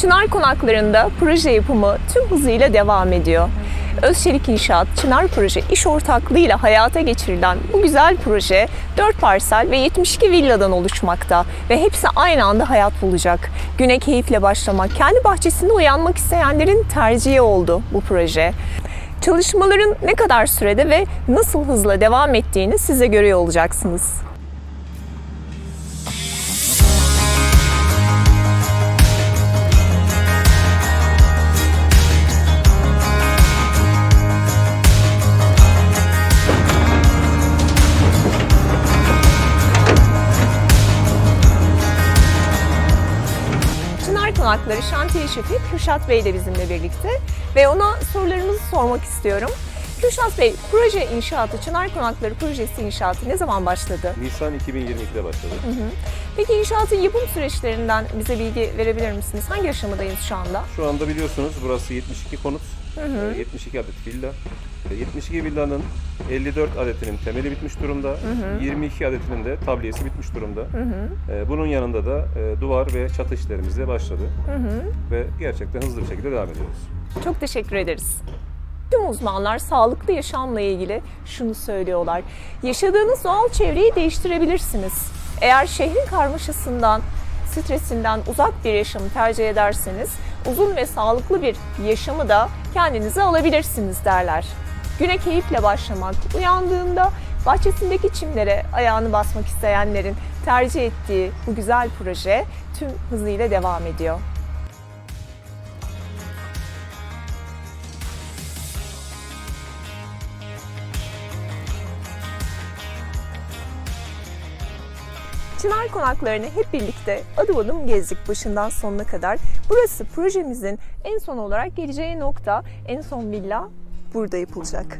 Çınar konaklarında proje yapımı tüm hızıyla devam ediyor. Özçelik İnşaat, Çınar Proje iş ortaklığıyla hayata geçirilen bu güzel proje 4 parsel ve 72 villadan oluşmakta ve hepsi aynı anda hayat bulacak. Güne keyifle başlamak, kendi bahçesinde uyanmak isteyenlerin tercihi oldu bu proje. Çalışmaların ne kadar sürede ve nasıl hızla devam ettiğini size görüyor olacaksınız. Çınar Konakları Şantiye Şefi Kürşat Bey de bizimle birlikte ve ona sorularımızı sormak istiyorum. Kürşat Bey, proje inşaatı, Çınar Konakları projesi inşaatı ne zaman başladı? Nisan 2022'de başladı. Peki inşaatın yapım süreçlerinden bize bilgi verebilir misiniz? Hangi aşamadayız şu anda? Şu anda biliyorsunuz burası 72 konut, e, 72 adet villa. E, 72 villanın 54 adetinin temeli bitmiş durumda, 22 adetinin de tabliyesi bitmiş durumda. E, Bunun yanında da e, duvar ve çatı işlerimiz de başladı ve gerçekten hızlı bir şekilde devam ediyoruz. Çok teşekkür ederiz. Tüm uzmanlar sağlıklı yaşamla ilgili şunu söylüyorlar. Yaşadığınız doğal çevreyi değiştirebilirsiniz. Eğer şehrin karmaşasından, stresinden uzak bir yaşamı tercih ederseniz uzun ve sağlıklı bir yaşamı da kendinize alabilirsiniz derler. Güne keyifle başlamak, uyandığında bahçesindeki çimlere ayağını basmak isteyenlerin tercih ettiği bu güzel proje tüm hızıyla devam ediyor. Çınar konaklarını hep birlikte adım adım gezdik başından sonuna kadar. Burası projemizin en son olarak geleceği nokta, en son villa burada yapılacak.